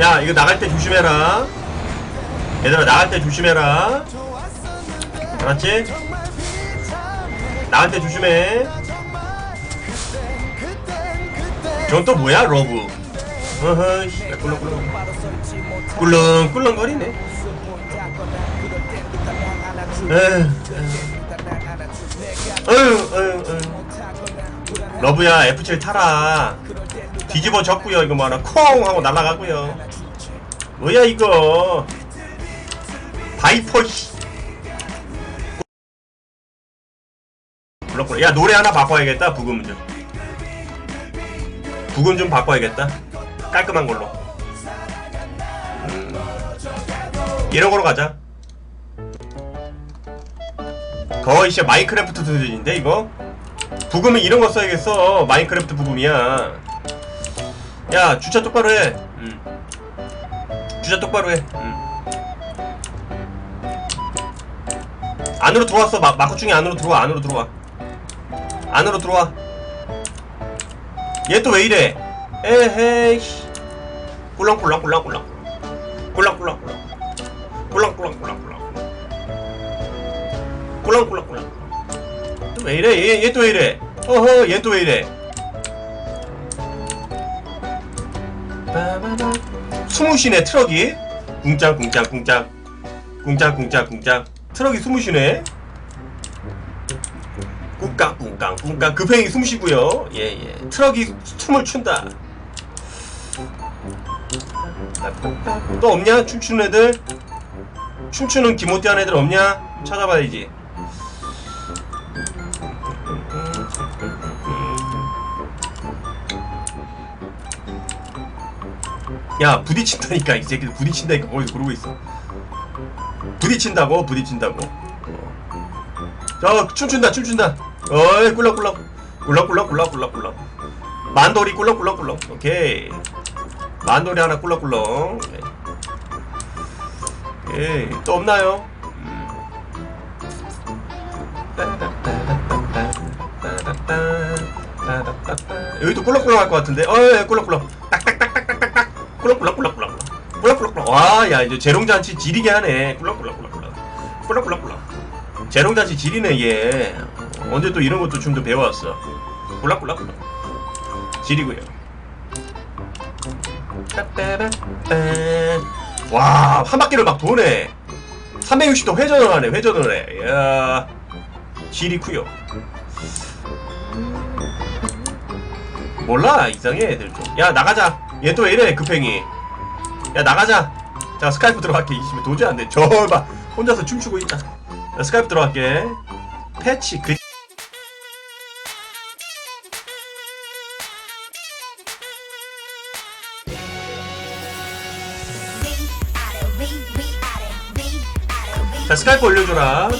야 이거 나갈 때 조심해라. 얘들아 나갈 때 조심해라. 알았지? 나갈 때 조심해. 전또 뭐야 러브? 어허 씨 꿀렁꿀렁. 꿀렁꿀렁거리네. 에휴 에휴 에휴. 러브야 F7 타라 뒤집어 졌구요 이거 뭐하나. 콩 하고 날아가고요. 뭐야 이거. 바이퍼 씨. 꿀렁꿀렁 야 노래 하나 바꿔야겠다 부금 좀. 부금 좀 바꿔야겠다. 깔끔한 걸로. 음, 이런 거로 가자. 거의 진짜 마인크래프트 수준인데 이거? 부금은 이런 거 써야겠어. 마인크래프트 부금이야 야 주차 똑바로 해. 음. 주차 똑바로 해. 음. 안으로 들어왔어. 마, 마커 중에 안으로 들어와 안으로 들어와. 안으로 들어와. 얘 또 왜 이래? 에헤이. 씨. 꿀렁꿀렁꿀렁꿀렁 꿀렁꿀렁꿀렁 꿀렁꿀렁꿀렁꿀렁 꿀렁꿀렁꿀렁. 또 왜 이래? 얘 또 왜 이래? 어허 얘 또 왜 이래 쉬네 트럭이 궁짝 궁짝 궁짝. 궁짝 궁짝 궁짝. 트럭이 꿍깍 꿍깍 급행이 숨 쉬고요. 예예. 트럭이 숨을 춘다. 또 없냐? 춤추는 애들? 춤추는 기모띠한 애들 없냐? 찾아봐야지 야 부딪힌다니까. 이 새끼들 부딪힌다니까. 거기서 그러고 있어? 부딪힌다고? 부딪힌다고? 저 춤춘다 춤춘다. 어이 꿀렁꿀렁 꿀렁꿀렁꿀렁 만돌이 꿀렁꿀렁꿀렁 오케이. 만돌이 하나 꿀렁꿀렁 오케이. 또 없나요? 음. 여기도 꿀렁꿀렁 할것 같은데. 어이 딱딱딱딱딱딱 꿀렁꿀렁꿀렁꿀렁 꿀렁꿀렁꿀렁 와야 이제 재롱잔치 지리게 하네. 꿀렁꿀렁꿀렁꿀렁 꿀렁꿀렁꿀렁 재롱잔치 지리네 얘 언제 또 이런 것도 춤도 배워왔어. 꿀렁꿀렁꿀렁 지리고요. 와한 바퀴를 막 도네. 360도 회전을 하네 회전을 해. 이야 지리쿠요. 몰라 이상해 애들 좀 야 나가자 얘또왜 이래 급행이 야 나가자 자 스카이프 들어갈게 이집에 도저히 안돼 저봐 혼자서 춤추고 있다 야, 스카이프 들어갈게 패치 그 자, 스카이프 올려줘라.